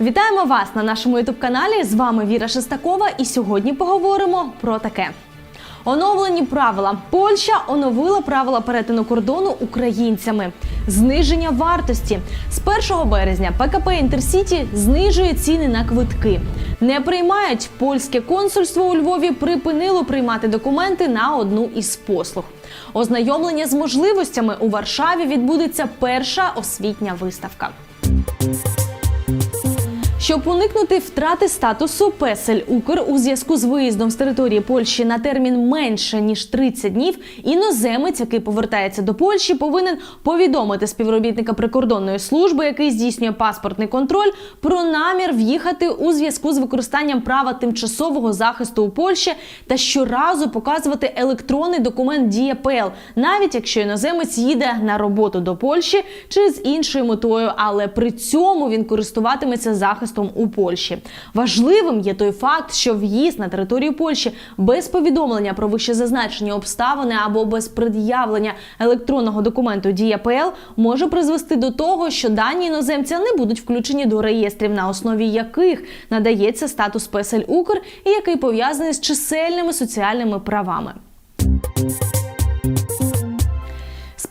Вітаємо вас на нашому ютуб каналі. З вами Віра Шестакова, і сьогодні поговоримо про таке. Оновлені правила. Польща оновила правила перетину кордону українцями. Зниження вартості з 1 березня ПКП Інтерсіті знижує ціни на квитки. Не приймають польське консульство у Львові припинило приймати документи на одну із послуг. Ознайомлення з можливостями у Варшаві відбудеться перша освітня виставка. Щоб уникнути втрати статусу Песель Укр у зв'язку з виїздом з території Польщі на термін менше ніж 30 днів, іноземець, який повертається до Польщі, повинен повідомити співробітника прикордонної служби, який здійснює паспортний контроль, про намір в'їхати у зв'язку з використанням права тимчасового захисту у Польщі та щоразу показувати електронний документ Дія ПЛ, навіть якщо іноземець їде на роботу до Польщі чи з іншою метою, але при цьому він користуватиметься захистом у Польщі. Важливим є той факт, що в'їзд на територію Польщі без повідомлення про вище зазначені обставини або без пред'явлення електронного документу Дія ПЛ може призвести до того, що дані іноземця не будуть включені до реєстрів, на основі яких надається статус Песель Укр і який пов'язаний з чисельними соціальними правами.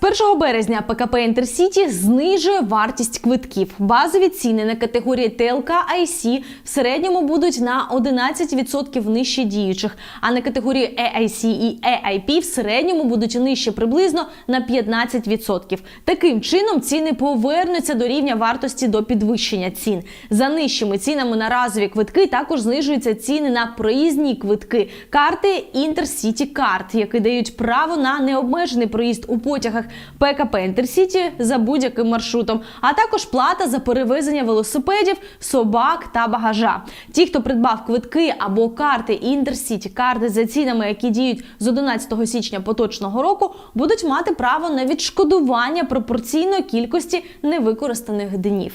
З 1 березня ПКП Інтерсіті знижує вартість квитків. Базові ціни на категорії ТЛК IC в середньому будуть на 11% нижче діючих, а на категорії EIC і EIP в середньому будуть нижче приблизно на 15%. Таким чином ціни повернуться до рівня вартості до підвищення цін. За нижчими цінами на разові квитки також знижуються ціни на проїзні квитки, карти Інтерсіті карт, які дають право на необмежений проїзд у потягах ПКП Інтерсіті за будь-яким маршрутом, а також плата за перевезення велосипедів, собак та багажа. Ті, хто придбав квитки або карти Інтерсіті карти за цінами, які діють з 11 січня поточного року, будуть мати право на відшкодування пропорційно кількості невикористаних днів.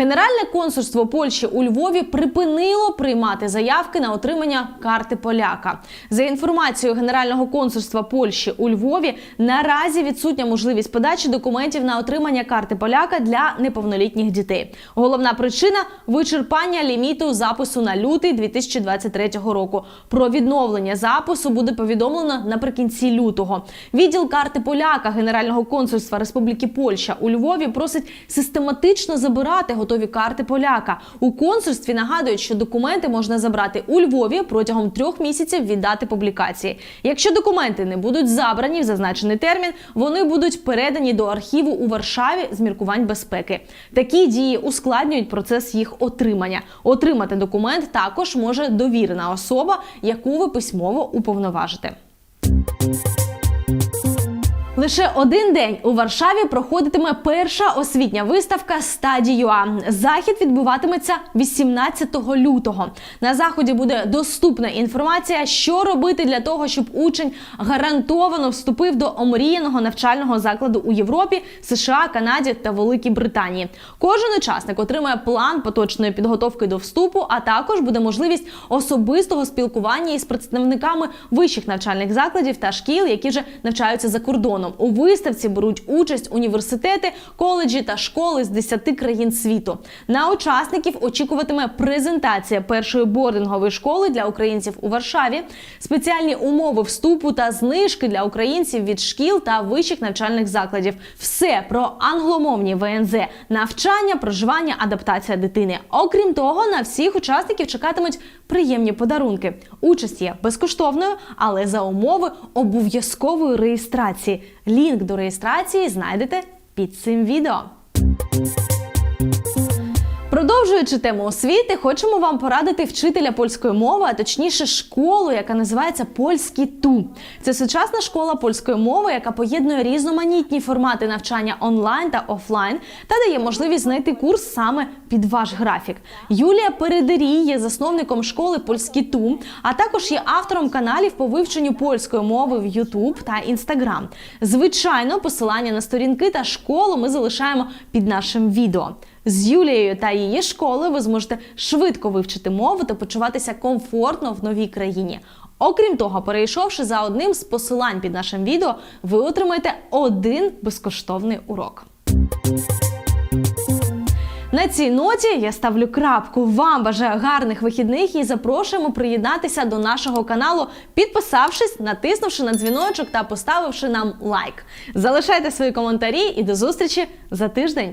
Генеральне консульство Польщі у Львові припинило приймати заявки на отримання карти поляка. За інформацією Генерального консульства Польщі у Львові, наразі відсутня можливість подачі документів на отримання карти поляка для неповнолітніх дітей. Головна причина вичерпання ліміту запису на лютий 2023 року. Про відновлення запису буде повідомлено наприкінці лютого. Відділ карти поляка Генерального консульства Республіки Польща у Львові просить систематично забирати готові карти поляка. У консульстві нагадують, що документи можна забрати у Львові протягом трьох місяців від дати публікації. Якщо документи не будуть забрані в зазначений термін, вони будуть передані до архіву у Варшаві з міркувань безпеки. Такі дії ускладнюють процес їх отримання. Отримати документ також може довірена особа, яку ви письмово уповноважите. Лише один день у Варшаві проходитиме перша освітня виставка Стадіюа. Захід відбуватиметься 18 лютого. На заході буде доступна інформація, що робити для того, щоб учень гарантовано вступив до омріяного навчального закладу у Європі, США, Канаді та Великій Британії. Кожен учасник отримає план поточної підготовки до вступу, а також буде можливість особистого спілкування із представниками вищих навчальних закладів та шкіл, які вже навчаються за кордоном. У виставці беруть участь університети, коледжі та школи з 10 країн світу. На учасників очікуватиме презентація першої бордингової школи для українців у Варшаві, спеціальні умови вступу та знижки для українців від шкіл та вищих навчальних закладів. Все про англомовні ВНЗ, навчання, проживання, адаптація дитини. Окрім того, на всіх учасників чекатимуть приємні подарунки. Участь є безкоштовною, але за умови обов'язкової реєстрації. Лінк до реєстрації знайдете під цим відео. Продовжуючи тему освіти, хочемо вам порадити вчителя польської мови, а точніше школу, яка називається Польський Ту. Це сучасна школа польської мови, яка поєднує різноманітні формати навчання онлайн та офлайн та дає можливість знайти курс саме під ваш графік. Юлія Передерій є засновником школи Польський Ту, а також є автором каналів по вивченню польської мови в YouTube та Instagram. Звичайно, посилання на сторінки та школу ми залишаємо під нашим відео. З Юлією та її школи ви зможете швидко вивчити мову та почуватися комфортно в новій країні. Окрім того, перейшовши за одним з посилань під нашим відео, ви отримаєте один безкоштовний урок. На цій ноті я ставлю крапку. Вам бажаю гарних вихідних і запрошуємо приєднатися до нашого каналу, підписавшись, натиснувши на дзвіночок та поставивши нам лайк. Залишайте свої коментарі і до зустрічі за тиждень.